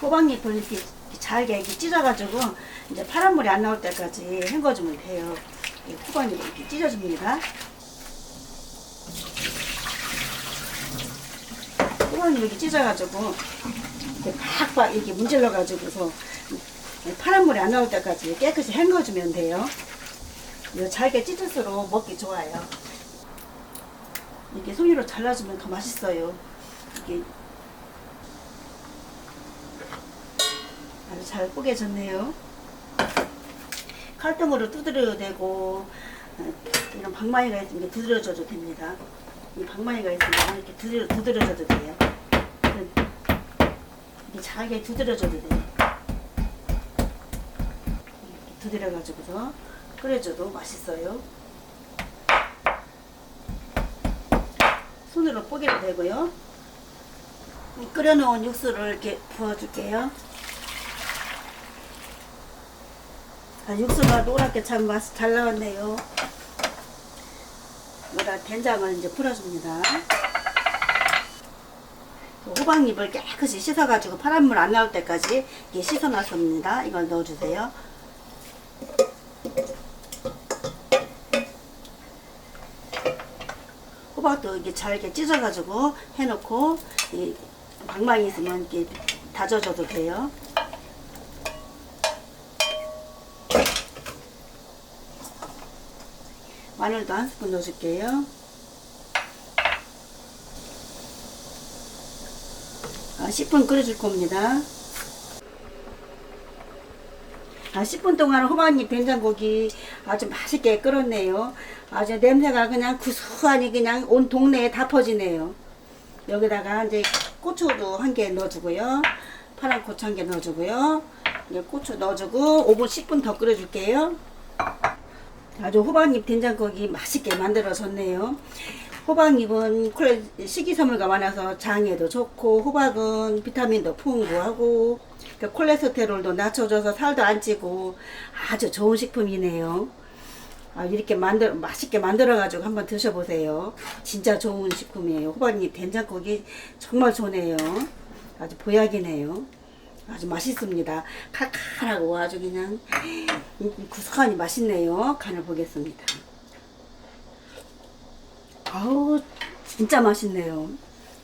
호박잎을 이렇게 잘게 이렇게 찢어가지고 이제 파란 물이 안 나올 때까지 헹궈주면 돼요. 이 호박잎을 이렇게 찢어줍니다. 호박잎 이렇게 찢어가지고 팍팍 이렇게 문질러가지고서 파란 물이 안 나올 때까지 깨끗이 헹궈주면 돼요. 잘게 찢을수록 먹기 좋아요. 이렇게 송이로 잘라주면 더 맛있어요. 이게 아주 잘 뽀개졌네요. 칼등으로 두드려도 되고 어, 이런 방망이가 있으면 두드려줘도 됩니다. 이 방망이가 있으면 이렇게 두드려, 두드려줘도 돼요. 이렇게 잘게 두드려줘도 돼요. 이렇게 두드려가지고서 끓여줘도 맛있어요. 손으로 뽀개도 되고요. 이 끓여놓은 육수를 이렇게 부어줄게요. 아, 육수가 노랗게 참맛잘 나왔네요. 여기다 된장을 이제 풀어줍니다. 호박잎을 깨끗이 씻어가지고 파란 물 안 나올 때까지 이렇게 씻어놨습니다. 이걸 넣어주세요. 호박도 이렇게 잘게 찢어가지고 해놓고 이 방망이 있으면 이렇게 다져줘도 돼요. 마늘도 한 스푼 넣어줄게요. 아, 10분 끓여줄 겁니다. 아, 10분 동안 호박잎 된장고기 아주 맛있게 끓었네요. 아주 냄새가 그냥 구수하니 그냥 온 동네에 다 퍼지네요. 여기다가 이제 고추도 한 개 넣어주고요. 파란 고추 한 개 넣어주고요. 이제 고추 넣어주고 5분 10분 더 끓여줄게요. 아주 호박잎 된장고기 맛있게 만들어졌네요. 호박잎은 식이섬유가 많아서 장에도 좋고 호박은 비타민도 풍부하고 그 콜레스테롤도 낮춰줘서 살도 안 찌고 아주 좋은 식품이네요. 아, 이렇게 만들 맛있게 만들어 가지고 한번 드셔보세요. 진짜 좋은 식품이에요. 호박잎 된장국이 정말 좋네요. 아주 보약이네요. 아주 맛있습니다. 칼칼하고 아주 그냥 구수하니 맛있네요. 간을 보겠습니다. 아우 진짜 맛있네요.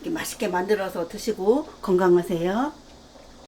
맛있게 만들어서 드시고 건강하세요.